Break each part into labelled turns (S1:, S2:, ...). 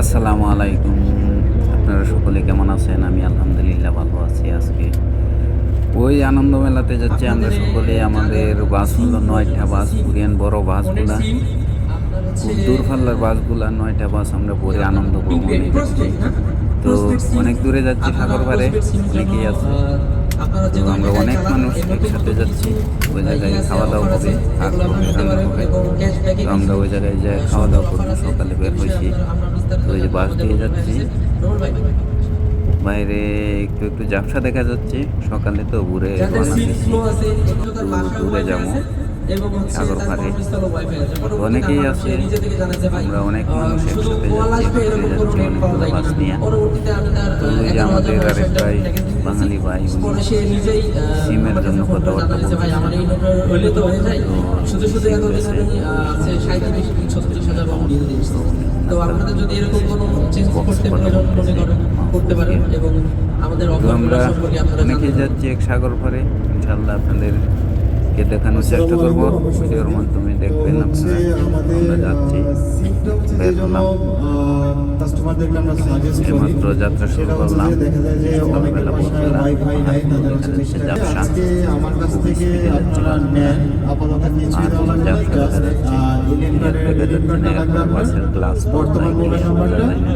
S1: আসসালামু আলাইকুম। আপনারা সকলে কেমন আছেন? আমি আলহামদুলিল্লাহ ভালো আছি আজকে। ওই আনন্দ মেলাতে যাচ্ছি আমরা সকলে। আমাদের বাসগুলো নয়টা বাস পুরিয়ান বড় বাসগুলা। খুব দূরপাল্লার বাসগুলা নয়টা বাস আমরা পরে আনন্দ ভ্রমণে যাচ্ছি তো অনেক দূরে যাচ্ছি সাগর পারে অনেকেই আছে। তো আমরা অনেক মানুষ একসাথে যাচ্ছি। ওই জায়গায় খাওয়া দাওয়া হবে থাক হবে রান্না হবে। তো আমরা ওই জায়গায় যাই খাওয়া দাওয়া করব সকালে বের তো ওই যে বাস দিয়ে যাচ্ছি। বাইরে একটু একটু ঝাপসা দেখা যাচ্ছে। সকালে তো ঘুরে তো যাব। সাগর পাড়ে অনেকেই আছে। আমরা অনেক মানুষ একসাথে যাচ্ছি অনেকগুলো বাস নিয়ে। তো আমাদের আরেক ভাই বাঙালি ভাই সিমের জন্য কথাবার্তা
S2: তো আপনাদের যদি এরকম কোনো চেঞ্জ করতে পারেন মনে করেন করতে পারেন এবং আমাদের
S1: তো আমরা
S2: সম্পর্কে আপনারা।
S1: যাচ্ছি এক সাগর ভরে ইনশাল্লাহ আপনাদেরকে দেখানোর চেষ্টা করব। ভিডিওর মাধ্যমে দেখবেন আপনারা আমরা যাচ্ছি। বের হলাম এইমাত্র যাত্রা শুরু করলাম। সকালবেলা ভোরবেলা দেখা গ্লাস যায় না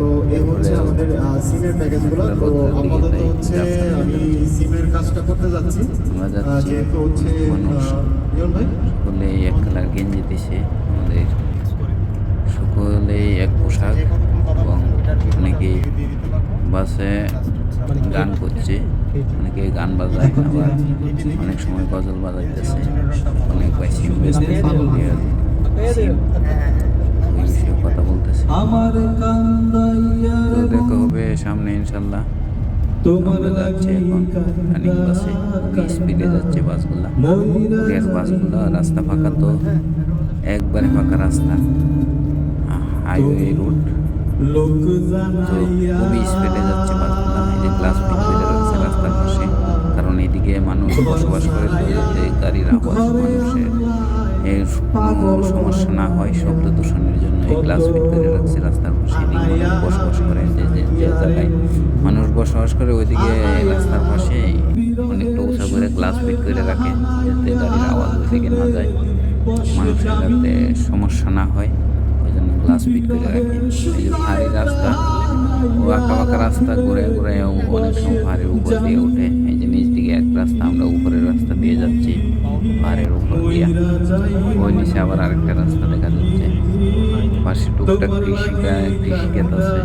S3: তো এই হচ্ছে আমাদের সিমের প্যাকেজগুলো তো আপাতত হচ্ছে আমি সিমের কাজটা করতে যাচ্ছি। যেহেতু হচ্ছে ভাই?
S1: সকলে এক কালার গেঞ্জি দিছে আমাদের সকলেই এক পোশাক এবং অনেকেই বাসে গান করছে অনেকে গান বাজায় আবার অনেক সময় গজল বাজাইতেছে অনেক ভাই সিম বেচতেছে কথা বলতেছে।
S2: আমার
S1: সামনে ইনশাল্লাহ আমরা যাচ্ছি এখন রানিং বাসে। খুবই স্পিডে যাচ্ছে বাসগুলা। গ্যাস বাসগুলো রাস্তা ফাঁকা তো। একবারে ফাঁকা রাস্তা। হাইওয়ে রোড
S2: লোক
S1: তো খুবই স্পিডে যাচ্ছে বাসগুলা। এই যে গ্লাস ফিট রাস্তার পাশে। এদিকে মানুষ বসবাস করে যাতে গাড়ির আওয়াজ মানুষের। কোনো সমস্যা না হয় শব্দ দূষণের জন্য এই গ্লাস ফিট করে রাখছে, রাস্তার পাশে বসবাস করে, যে জায়গায় মানুষ বসবাস করে, ওইদিকে রাস্তার পাশে অনেকটা উঁচা করে গ্লাস ফিট করে রাখে, যাতে গাড়ির আওয়াজ ওইদিকে না যায়। মানুষের যাতে সমস্যা না হয়, ওই জন্য গ্লাস ফিট করে রাখে। আঁকা বাঁকা রাস্তা ঘুরে ঘুরে অনেক সময় পাহাড়ের উপর দিয়ে উঠে এই যে নিচ দিকে এক রাস্তা আমরা উপরের রাস্তা দিয়ে যাচ্ছি। পাহাড়ের উপর দিয়ে। ওই নিচে আবার আরেকটা রাস্তা দেখা যাচ্ছে। পাশে টুকটাক কৃষিকা কৃষিক্ষেত আছে।